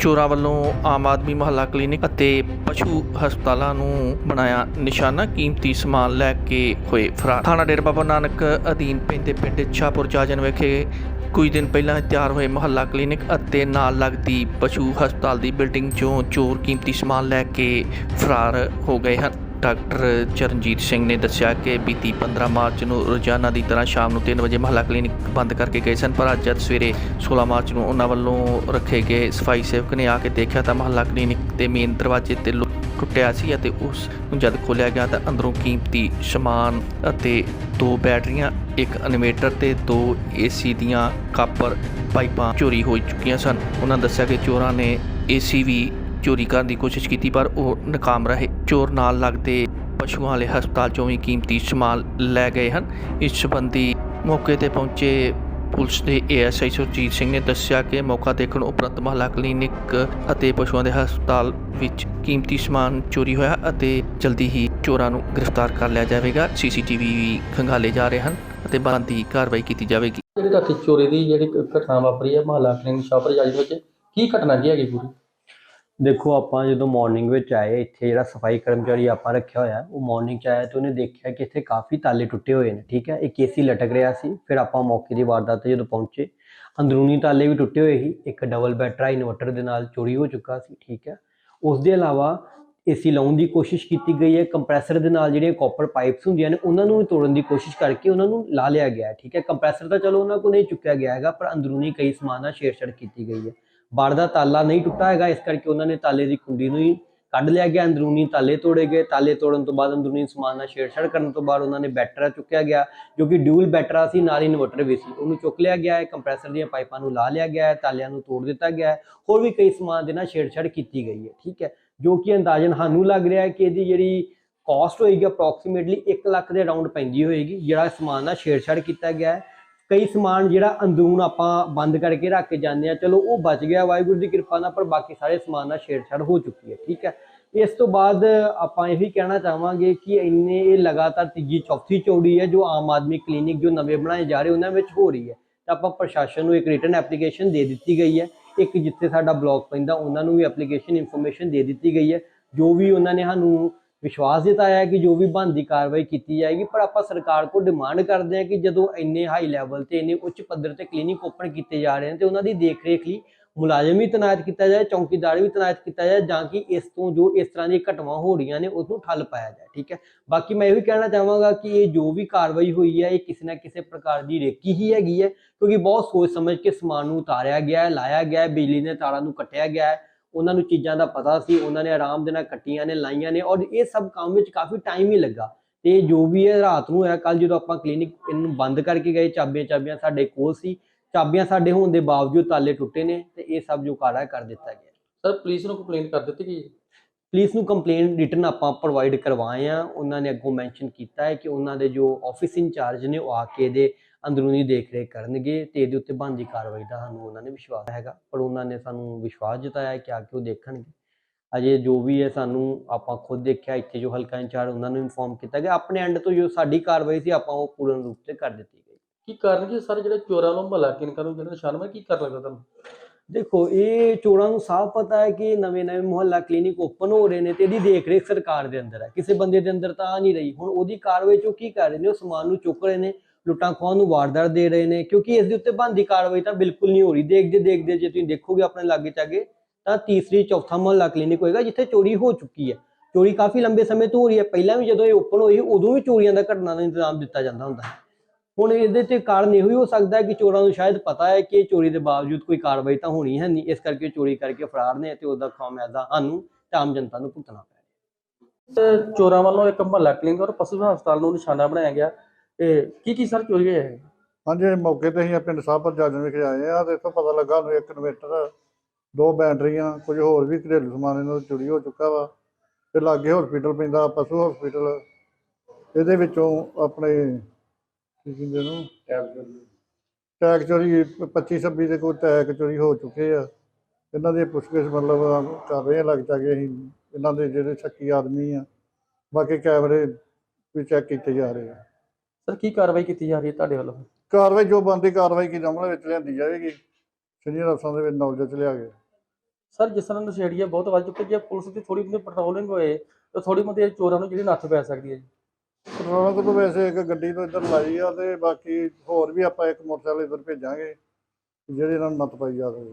ਚੋਰਾਂ ਵੱਲੋਂ ਆਮ ਆਦਮੀ ਮੁਹੱਲਾ ਕਲੀਨਿਕ ਅਤੇ ਪਸ਼ੂ ਹਸਪਤਾਲਾਂ ਨੂੰ ਬਣਾਇਆ ਨਿਸ਼ਾਨਾ, ਕੀਮਤੀ ਸਮਾਨ ਲੈ ਕੇ ਹੋਏ ਫਰਾਰ। ਥਾਣਾ ਡੇਰਾ ਬਾਬਾ ਨਾਨਕ ਅਧੀਨ ਪੈਂਦੇ ਪਿੰਡ ਛਾਪੁਰ ਜਾਜਨ ਵਿਖੇ ਕੁਝ ਦਿਨ ਪਹਿਲਾਂ ਤਿਆਰ ਹੋਏ ਮੁਹੱਲਾ ਕਲੀਨਿਕ ਅਤੇ ਨਾਲ ਲੱਗਦੀ ਪਸ਼ੂ ਹਸਪਤਾਲ ਦੀ ਬਿਲਡਿੰਗ 'ਚੋਂ ਚੋਰ ਕੀਮਤੀ ਸਮਾਨ ਲੈ ਕੇ ਫਰਾਰ ਹੋ ਗਏ ਹਨ। ਡਾਕਟਰ ਚਰਨਜੀਤ ਸਿੰਘ ਨੇ ਦੱਸਿਆ ਕਿ ਬੀਤੀ 15 ਮਾਰਚ ਨੂੰ ਰੋਜ਼ਾਨਾ ਦੀ ਤਰ੍ਹਾਂ ਸ਼ਾਮ ਨੂੰ 3 ਵਜੇ ਮਹੱਲਾ ਕਲੀਨਿਕ ਬੰਦ ਕਰਕੇ ਗਏ ਸਨ, ਪਰ ਅੱਜ ਜਦ ਸਵੇਰੇ 16 ਮਾਰਚ ਨੂੰ ਉਹਨਾਂ ਵੱਲੋਂ ਰੱਖੇ ਗਏ ਸਫ਼ਾਈ ਸੇਵਕ ਨੇ ਆ ਕੇ ਦੇਖਿਆ ਤਾਂ ਮਹੱਲਾ ਕਲੀਨਿਕ ਦੇ ਮੇਨ ਦਰਵਾਜ਼ੇ ਤੇ ਲੁ- ਟੁੱਟਿਆ ਸੀ ਅਤੇ ਉਸ ਨੂੰ ਜਦ ਖੋਲ੍ਹਿਆ ਗਿਆ ਤਾਂ ਅੰਦਰੋਂ ਕੀਮਤੀ ਸਮਾਨ ਅਤੇ ਦੋ ਬੈਟਰੀਆਂ, ਇੱਕ ਇਨਵੇਟਰ ਤੇ ਦੋ ਏਸੀ ਦੀਆਂ ਕਾਪਰ ਪਾਈਪਾਂ ਚੋਰੀ ਹੋ ਚੁੱਕੀਆਂ ਸਨ। ਉਹਨਾਂ ਦੱਸਿਆ ਕਿ ਚੋਰਾਂ ਨੇ ਏਸੀ ਵੀ ਚੋਰੀ ਕਰਨ ਦੀ ਕੋਸ਼ਿਸ਼ ਕੀਤੀ, ਪਰ ਉਹ ਨਾਕਾਮ ਰਹੇ। ਚੋਰ ਨਾਲ ਲੱਗਦੇ ਪਸ਼ੂਆਂ ਵਾਲੇ ਹਸਪਤਾਲ ਚੋਂ ਵੀ ਕੀਮਤੀ ਸਮਾਨ ਲੈ ਗਏ ਹਨ। ਇਸ ਸੰਬੰਧੀ ਮੌਕੇ ਤੇ ਪਹੁੰਚੇ ਪੁਲਿਸ ਦੇ ਏਐਸਆਈ ਸੁਰਜੀਤ ਸਿੰਘ ਨੇ ਦੱਸਿਆ ਕਿ ਮੌਕਾ ਦੇਖਣ ਉਪਰੰਤ ਮਹੱਲਾ ਕਲੀਨਿਕ ਅਤੇ ਪਸ਼ੂਆਂ ਦੇ ਹਸਪਤਾਲ ਵਿੱਚ ਕੀਮਤੀ ਸਮਾਨ ਚੋਰੀ ਹੋਇਆ ਅਤੇ ਜਲਦੀ ਹੀ ਚੋਰਾਂ ਨੂੰ ਗ੍ਰਿਫਤਾਰ ਕਰ ਲਿਆ ਜਾਵੇਗਾ। ਸੀਸੀਟੀਵੀ ਵੀ ਖੰਗਾਲੇ ਜਾ ਰਹੇ ਹਨ ਅਤੇ ਬਣਦੀ ਕਾਰਵਾਈ ਕੀਤੀ ਜਾਵੇਗੀ। ਜਿਹੜੀ ਰਾਤੀ ਚੋਰੀ ਦੀ ਜਿਹੜੀ ਘਟਨਾ ਵਾਪਰੀ ਹੈ ਮਹੱਲਾ ਕਲੀਨਿਕ ਸ਼ਾਪਰ ਜਾਜੀ ਵਿੱਚ? ਕੀ ਘਟਨਾ ਕੀ ਹੈਗੀ ਪੂਰੀ? ਦੇਖੋ, ਆਪਾਂ ਜਦੋਂ ਮਾਰਨਿੰਗ ਵਿੱਚ ਆਏ, ਇੱਥੇ ਜਿਹੜਾ ਸਫ਼ਾਈ ਕਰਮਚਾਰੀ ਆਪਾਂ ਰੱਖਿਆ ਹੋਇਆ, ਉਹ ਮਾਰਨਿੰਗ ਚ ਆਇਆ ਤੇ ਉਹਨੇ ਦੇਖਿਆ ਕਿ ਇੱਥੇ ਕਾਫੀ ਤਾਲੇ ਟੁੱਟੇ ਹੋਏ ਨੇ, ਠੀਕ ਹੈ? ਇੱਕ ਏਸੀ ਲਟਕ ਰਿਹਾ ਸੀ, ਫਿਰ ਆਪਾਂ ਮੌਕੇ ਦੀ ਵਾਰਦਾਤ ਤੇ ਜਦੋਂ ਪਹੁੰਚੇ, ਅੰਦਰੂਨੀ ਤਾਲੇ ਵੀ ਟੁੱਟੇ ਹੋਏ ਸੀ, ਇੱਕ ਡਬਲ ਬੈਟਰਾ ਇਨਵਰਟਰ ਦੇ ਨਾਲ ਚੋਰੀ ਹੋ ਚੁੱਕਾ ਸੀ, ਠੀਕ ਹੈ? ਉਸ ਦੇ ਇਲਾਵਾ ਏਸੀ ਲਾਉਣ ਦੀ ਕੋਸ਼ਿਸ਼ ਕੀਤੀ ਗਈ ਹੈ ਕੰਪਰੈਸਰ ਦੇ ਨਾਲ ਜਿਹੜੀਆਂ ਕਾਪਰ ਪਾਈਪਸ ਹੁੰਦੀਆਂ ਨੇ, ਉਹਨਾਂ ਨੂੰ ਤੋੜਨ ਦੀ ਕੋਸ਼ਿਸ਼ ਕਰਕੇ ਉਹਨਾਂ ਨੂੰ ਲਾ ਲਿਆ ਗਿਆ, ਠੀਕ ਹੈ? ਕੰਪਰੈਸਰ ਤਾਂ ਚਲੋ ਉਹਨਾਂ ਕੋਲ ਨਹੀਂ ਚੁੱਕਿਆ ਗਿਆ ਹੈਗਾ, ਪਰ ਅੰਦਰੂਨੀ ਕਈ ਸਮਾਨ ਛੇੜਛਾੜ ਕੀਤੀ ਗਈ ਹੈ। ਬਾੜ ਦਾ ਤਾਲਾ ਨਹੀਂ ਟੁੱਟਾ ਹੈਗਾ, ਇਸ ਕਰਕੇ ਉਹਨਾਂ ਨੇ ਤਾਲੇ ਦੀ ਕੁੰਡੀ ਨੂੰ ਹੀ ਕੱਢ ਲਿਆ ਗਿਆ, ਅੰਦਰੂਨੀ ਤਾਲੇ ਤੋੜੇ ਗਏ। ਤਾਲੇ ਤੋੜਨ ਤੋਂ ਬਾਅਦ ਅੰਦਰੂਨੀ ਸਮਾਨ ਨਾਲ ਛੇੜਛਾੜ ਕਰਨ ਤੋਂ ਬਾਅਦ ਉਹਨਾਂ ਨੇ ਬੈਟਰਾ ਚੁੱਕਿਆ ਗਿਆ, ਜੋ ਕਿ ਡਿਊਲ ਬੈਟਰਾ ਸੀ, ਨਾਲ ਇਨਵਰਟਰ ਵੀ ਸੀ। ਉਹਨੂੰ ਚੁੱਕ ਲਿਆ ਗਿਆ ਹੈ, ਕੰਪਰੈਸਰ ਦੀਆਂ ਪਾਈਪਾਂ ਨੂੰ ਲਾ ਲਿਆ ਗਿਆ ਹੈ, ਤਾਲਿਆਂ ਨੂੰ ਤੋੜ ਦਿੱਤਾ ਗਿਆ ਹੈ। ਹੋਰ ਵੀ ਕਈ ਸਮਾਨ ਦੇ ਨਾਲ ਛੇੜਛਾੜ ਕੀਤੀ ਗਈ ਹੈ, ਠੀਕ ਹੈ, ਜੋ ਕਿ ਅੰਦਾਜ਼ਨ ਸਾਨੂੰ ਲੱਗ ਰਿਹਾ ਹੈ ਕਿ ਇਹਦੀ ਜਿਹੜੀ ਕਾਸਟ ਹੋਏਗੀ ਅਪਰੋਕਸੀਮੇਟਲੀ 1 ਲੱਖ ਦੇ ਅਰਾਊਂਡ ਪੈਂਦੀ ਹੋਏਗੀ, ਜਿਹੜਾ ਸਮਾਨ ਨਾਲ ਛੇੜਛਾੜ ਕੀਤਾ ਗਿਆ ਹੈ। ਕਈ ਸਮਾਨ ਜਿਹੜਾ ਅੰਦਰੂਨ ਆਪਾਂ ਬੰਦ ਕਰਕੇ ਰੱਖ ਕੇ ਜਾਂਦੇ ਆ ਚਲੋ ਉਹ ਬਚ ਗਿਆ, ਵਾਹਿਗੁਰੂ ਦੀ ਕਿਰਪਾ ਨਾਲ, ਪਰ ਬਾਕੀ ਸਾਰੇ ਸਮਾਨ ਨਾਲ ਛੇੜਛਾੜ ਹੋ ਚੁੱਕੀ ਹੈ, ਠੀਕ ਹੈ। ਇਸ ਤੋਂ ਬਾਅਦ ਆਪਾਂ ਇਹ ਵੀ ਕਹਿਣਾ ਚਾਹਾਂਗੇ ਕਿ ਇੰਨੇ ਇਹ ਲਗਾਤਾਰ ਤੀਜੀ, ਚੌਥੀ ਚੌੜੀ ਹੈ, ਜੋ ਆਮ ਆਦਮੀ ਕਲੀਨਿਕ ਜੋ ਨਵੇਂ ਬਣਾਏ ਜਾ ਰਹੇ, ਉਹਨਾਂ ਵਿੱਚ ਹੋ ਰਹੀ ਹੈ। ਤਾਂ ਆਪਾਂ ਪ੍ਰਸ਼ਾਸਨ ਨੂੰ ਇੱਕ ਰਿਟਰਨ ਐਪਲੀਕੇਸ਼ਨ ਦੇ ਦਿੱਤੀ ਗਈ ਹੈ। ਇੱਕ ਜਿੱਥੇ ਸਾਡਾ ਬਲਾਕ ਪੈਂਦਾ, ਉਹਨਾਂ ਨੂੰ ਵੀ ਐਪਲੀਕੇਸ਼ਨ ਇਨਫੋਰਮੇਸ਼ਨ ਦੇ ਦਿੱਤੀ ਗਈ ਹੈ। ਜੋ ਵੀ ਉਹਨਾਂ ਨੇ ਸਾਨੂੰ ਵਿਸ਼ਵਾਸ ਜਤਾਇਆ ਕਿ ਜੋ ਵੀ ਬਣਦੀ ਕਾਰਵਾਈ ਕੀਤੀ ਜਾਏਗੀ, ਪਰ ਆਪਾਂ ਸਰਕਾਰ ਕੋਲ ਡਿਮਾਂਡ ਕਰਦੇ ਹਾਂ ਕਿ ਜਦੋਂ ਇੰਨੇ ਹਾਈ ਲੈਵਲ ਤੇ, ਇੰਨੇ ਉੱਚ ਪੱਧਰ ਤੇ ਕਲੀਨਿਕ ਓਪਨ ਕੀਤੇ ਜਾ ਰਹੇ ਨੇ ਤੇ ਉਹਨਾਂ ਦੀ ਦੇਖਰੇਖ ਲਈ ਮੁਲਾਜ਼ਮ ਵੀ ਤੈਨਾਤ ਕੀਤਾ ਜਾਏ, ਚੌਕੀਦਾਰ ਵੀ ਤੈਨਾਤ ਕੀਤਾ ਜਾਏ ਜਾਂ ਕਿ ਇਸ ਤੋਂ ਜੋ ਇਸ ਤਰ੍ਹਾਂ ਦੀਆਂ ਘਟਨਾਵਾਂ ਹੋ ਰਹੀਆਂ ਨੇ, ਉਸ ਨੂੰ ਠੱਲ ਪਾਇਆ ਜਾਏ, ਠੀਕ ਹੈ? ਬਾਕੀ ਮੈਂ ਇਹ ਵੀ ਕਹਿਣਾ ਚਾਹਾਂਗਾ ਕਿ ਇਹ ਜੋ ਵੀ ਕਾਰਵਾਈ ਹੋਈ ਹੈ, ਇਹ ਕਿਸੇ ਨਾ ਕਿਸੇ ਪ੍ਰਕਾਰ ਦੀ ਰੇਕੀ ਹੀ ਹੈਗੀ ਹੈ, ਕਿਉਂਕਿ ਬਹੁਤ ਸੋਚ ਸਮਝ ਕੇ ਸਮਾਨ ਨੂੰ ਉਤਾਰਿਆ ਗਿਆ ਹੈ, ਲਾਇਆ ਗਿਆ ਹੈ, ਬਿਜਲੀ ਦੇ ਤਾਰਾਂ ਨੂੰ ਕੱਟਿਆ ਗਿਆ ਹੈ ਉਹਨਾਂ ਨੂੰ ਚੀਜ਼ਾਂ ਦਾ ਪਤਾ ਸੀ ਉਹਨਾਂ ਨੇ ਆਰਾਮ ਦੇ ਨਾਲ ਕੱਟੀਆਂ ਨੇ ਲਾਈਆਂ ਨੇ ਔਰ ਇਹ ਸਭ ਕੰਮ ਵਿੱਚ ਕਾਫੀ ਟਾਈਮ ਹੀ ਲੱਗਾ। ਤੇ ਜੋ ਵੀ ਹੈ ਰਾਤ ਨੂੰ ਹੋਇਆ ਕੱਲ ਜਦੋਂ ਆਪਾਂ ਕਲੀਨਿਕ ਇਹਨੂੰ ਬੰਦ ਕਰਕੇ ਗਏ ਚਾਬੀਆਂ ਚਾਬੀਆਂ ਸਾਡੇ ਕੋਲ ਸੀ ਚਾਬੀਆਂ ਸਾਡੇ ਹੋਣ ਦੇ ਬਾਵਜੂਦ ਤਾਲੇ ਟੁੱਟੇ ਨੇ ਤੇ ਇਹ ਸਭ ਜੋ ਕਾਰਾ ਕਰ ਦਿੱਤਾ ਗਿਆ। ਸਰ ਪੁਲਿਸ ਨੂੰ ਕੰਪਲੇਂਟ ਕਰ ਦਿੱਤੀ ਗਈ ਹੈ? ਪੁਲਿਸ ਨੂੰ ਕੰਪਲੇਂਟ ਰਿਟਨ ਆਪਾਂ ਪ੍ਰੋਵਾਈਡ ਕਰਵਾਏ ਆ। ਉਹਨਾਂ ਨੇ ਅੱਗੋਂ ਮੈਂਸ਼ਨ ਕੀਤਾ ਹੈ ਕਿ ਉਹਨਾਂ ਦੇ ਜੋ ਆਫਿਸ ਇੰਚਾਰਜ ਨੇ ਉਹ ਆ ਕੇ ਇਹਦੇ ਅੰਦਰੂਨੀ ਦੇਖਰੇਖ ਕਰਨਗੇ ਤੇ ਇਹਦੇ ਉੱਤੇ ਬਣਦੀ ਕਾਰਵਾਈ ਦਾ ਸਾਨੂੰ ਉਹਨਾਂ ਨੇ ਵਿਸ਼ਵਾਸ ਹੈਗਾ ਪਰ ਉਹਨਾਂ ਨੇ ਸਾਨੂੰ ਵਿਸ਼ਵਾਸ ਜਤਾਇਆ ਕਿ ਆ ਕੇ ਉਹ ਦੇਖਣਗੇ। ਅਜੇ ਜੋ ਵੀ ਹੈ ਸਾਨੂੰ ਆਪਾਂ ਖੁਦ ਦੇਖਿਆ ਇੱਥੇ ਜੋ ਹਲਕਾ ਇੰਚਾਰਜ ਉਹਨਾਂ ਨੂੰ ਇਨਫੋਰਮ ਕੀਤਾ ਗਿਆ ਆਪਣੇ ਐਂਡ ਤੋਂ ਜੋ ਸਾਡੀ ਕਾਰਵਾਈ ਸੀ ਆਪਾਂ ਉਹ ਪੂਰਨ ਰੂਪ ਤੇ ਕਰ ਦਿੱਤੀ ਗਈ। ਕੀ ਕਾਰਨ ਕੀ ਸਰ ਜਿਹੜੇ ਚੋਰਾਂ ਨੂੰ ਮਹੱਲਾ ਕਲੀਨਿਕਾਂ ਨੂੰ ਜਿਹੜਾ ਨਿਸ਼ਾਨ? ਮੈਂ ਕੀ ਕਰ ਲੱਗਦਾ ਤੁਹਾਨੂੰ ਦੇਖੋ ਇਹ ਚੋਰਾਂ ਨੂੰ ਸਾਫ਼ ਪਤਾ ਹੈ ਕਿ ਨਵੇਂ ਨਵੇਂ ਮੁਹੱਲਾ ਕਲੀਨਿਕ ਓਪਨ ਹੋ ਰਹੇ ਨੇ ਤੇ ਇਹਦੀ ਦੇਖਰੇਖ ਸਰਕਾਰ ਦੇ ਅੰਦਰ ਹੈ। ਕਿਸੇ ਬੰਦੇ ਦੇ ਅੰਦਰ ਤਾਂ ਆ ਨਹੀਂ ਰਹੀ। ਹੁਣ ਉਹਦੀ ਕਾਰਵਾਈ ਚੋਂ ਕੀ ਕਰ ਰਹੇ ਨੇ? ਉਹ ਸਮਾਨ ਨੂੰ ਚੁੱਕ ਰਹੇ ਨੇ। ਲੁੱਟਾਂ ਖੋਹਾਂ ਨੂੰ ਵਾਰਦਾਤ ਦੇ ਰਹੇ ਨੇ, ਕਿਉਂਕਿ ਇਸ ਦੇ ਉੱਤੇ ਬਣਦੀ ਕਾਰਵਾਈ ਤਾਂ ਬਿਲਕੁਲ ਨਹੀਂ ਹੋ ਰਹੀ। ਦੇਖਦੇ ਦੇਖਦੇ ਜੇ ਤੁਸੀਂ ਦੇਖੋਗੇ ਆਪਣੇ ਲਾਗੇ ਚਾਗੇ, ਤਾਂ ਤੀਸਰੀ, ਚੌਥਾ ਮੁਹੱਲਾ ਕਲੀਨਿਕ ਹੋਏਗਾ, ਜਿੱਥੇ ਚੋਰੀ ਹੋ ਚੁੱਕੀ ਹੈ। ਚੋਰੀ ਕਾਫੀ ਲੰਬੇ ਸਮੇਂ ਤੋਂ ਹੋ ਰਹੀ ਹੈ। ਪਹਿਲਾਂ ਵੀ ਜਦੋਂ ਇਹ ਓਪਨ ਹੋਈ, ਉਦੋਂ ਵੀ ਚੋਰੀਆਂ ਦਾ ਘਟਨਾ ਦਾ ਇੰਤਜ਼ਾਮ ਦਿੱਤਾ ਜਾਂਦਾ ਹੁੰਦਾ ਹੈ। ਹੁਣ ਇਹਦੇ ਤੇ ਕਾਰਨ ਇਹੋ ਹੀ ਹੋ ਸਕਦਾ ਹੈ ਕਿ ਚੋਰਾਂ ਨੂੰ ਸ਼ਾਇਦ ਪਤਾ ਹੈ ਕਿ ਚੋਰੀ ਦੇ ਬਾਵਜੂਦ ਕੋਈ ਕਾਰਵਾਈ ਤਾਂ ਹੋਣੀ ਹੈ ਨਹੀਂ। ਇਸ ਕਰਕੇ ਚੋਰੀ ਕਰਕੇ ਫਰਾਰ ਨੇ ਤੇ ਉਹਦਾ ਖਾਮਿਆਜ਼ਾ ਸਾਨੂੰ, ਤੇ ਆਮ ਜਨਤਾ ਨੂੰ ਭੁਗਤਣਾ ਪੈ ਰਿਹਾ ਚੋਰਾਂ ਵੱਲੋਂ ਇੱਕ ਮਹੱਲਾ ਕਲੀਨਿਕ ਔਰ ਪਸ਼ੂ ਹਸਪਤਾਲ ਨੂੰ ਨਿਸ਼ਾਨਾ ਬਣਾਇਆ ਗਿਆ। ਤੇ ਕੀ ਕੀ ਸਰ ਚੋਰੀ ਹੋਇਆ ਹੈ? ਹਾਂਜੀ ਮੌਕੇ ਤੇ ਅਸੀਂ ਪਿੰਡ ਸਾਹਿਬਪੁਰ ਜਾਜਨ ਵਿਖੇ ਆਏ ਆ ਤੇ ਇੱਥੋਂ ਪਤਾ ਲੱਗਾ ਨੂੰ ਇੱਕ ਇਨਵੇਟਰ ਦੋ ਬੈਟਰੀਆਂ ਕੁਝ ਹੋਰ ਵੀ ਘਰੇਲੂ ਸਮਾਨ ਇਹਨਾਂ ਦਾ ਚੋਰੀ ਹੋ ਚੁੱਕਾ ਵਾ ਤੇ ਲਾਗੇ ਹਸਪੀਟਲ ਪੈਂਦਾ ਪਸ਼ੂ ਹਸਪੀਟਲ ਇਹਦੇ ਵਿੱਚੋਂ ਆਪਣੇ ਕੀ ਕਹਿੰਦੇ ਨੂੰ ਟੈਗ ਚੋਰੀ। 25 26 ਦੇ ਕੋਈ ਟੈਗ ਚੋਰੀ ਹੋ ਚੁੱਕੇ ਆ। ਇਹਨਾਂ ਦੀ ਪੁੱਛਗਿੱਛ ਮਤਲਬ ਕਰ ਰਹੇ ਆ ਲੱਗ ਚਾਗੇ ਅਸੀਂ ਇਹਨਾਂ ਦੇ ਜਿਹੜੇ ਸ਼ੱਕੀ ਆਦਮੀ ਆ। ਬਾਕੀ ਕੈਮਰੇ ਵੀ ਚੈੱਕ ਕੀਤੇ ਜਾ ਰਹੇ ਆ। ਸਰ ਕੀ ਕਾਰਵਾਈ ਕੀਤੀ ਜਾ ਰਹੀ ਹੈ ਤੁਹਾਡੇ ਵੱਲੋਂ? ਕਾਰਵਾਈ ਜੋ ਬੰਦੀ ਕਾਰਵਾਈ ਕੀ ਅਮਲ ਵਿੱਚ ਲਿਆਂਦੀ ਜਾਵੇਗੀ। ਸੀਨੀਅਰ ਅਫਸਰਾਂ ਦੇ ਵਿੱਚ ਨੌਲੇਜ ਚ ਲਿਆ ਕੇ। ਸਰ ਜਿਸ ਤਰ੍ਹਾਂ ਨਸ਼ੇੜੀਏ ਬਹੁਤ ਵੱਧ ਚੁੱਕੇ ਜੇ ਪੁਲਿਸ ਦੀ ਥੋੜੀ ਬਹੁਤੀ ਪੈਟਰੋਲਿੰਗ ਹੋਏ ਤਾਂ ਥੋੜੀ ਬਹੁਤੀ ਚੋਰਾਂ ਨੂੰ ਜਿਹੜੀ ਨੱਥ ਪੈ ਸਕਦੀ ਹੈ ਜੀ। ਪੈਟਰੋਲ ਤੋਂ ਵੈਸੇ ਇੱਕ ਗੱਡੀ ਤੋਂ ਇੱਧਰ ਲਾਈ ਆ ਤੇ ਬਾਕੀ ਹੋਰ ਵੀ ਆਪਾਂ ਇੱਕ ਮੋਟਰਸਾਈਕਲ ਇੱਧਰ ਭੇਜਾਂਗੇ ਜਿਹੜੇ ਇਹਨਾਂ ਨੂੰ ਨੱਥ ਪਾਈ ਜਾ ਸਕੇ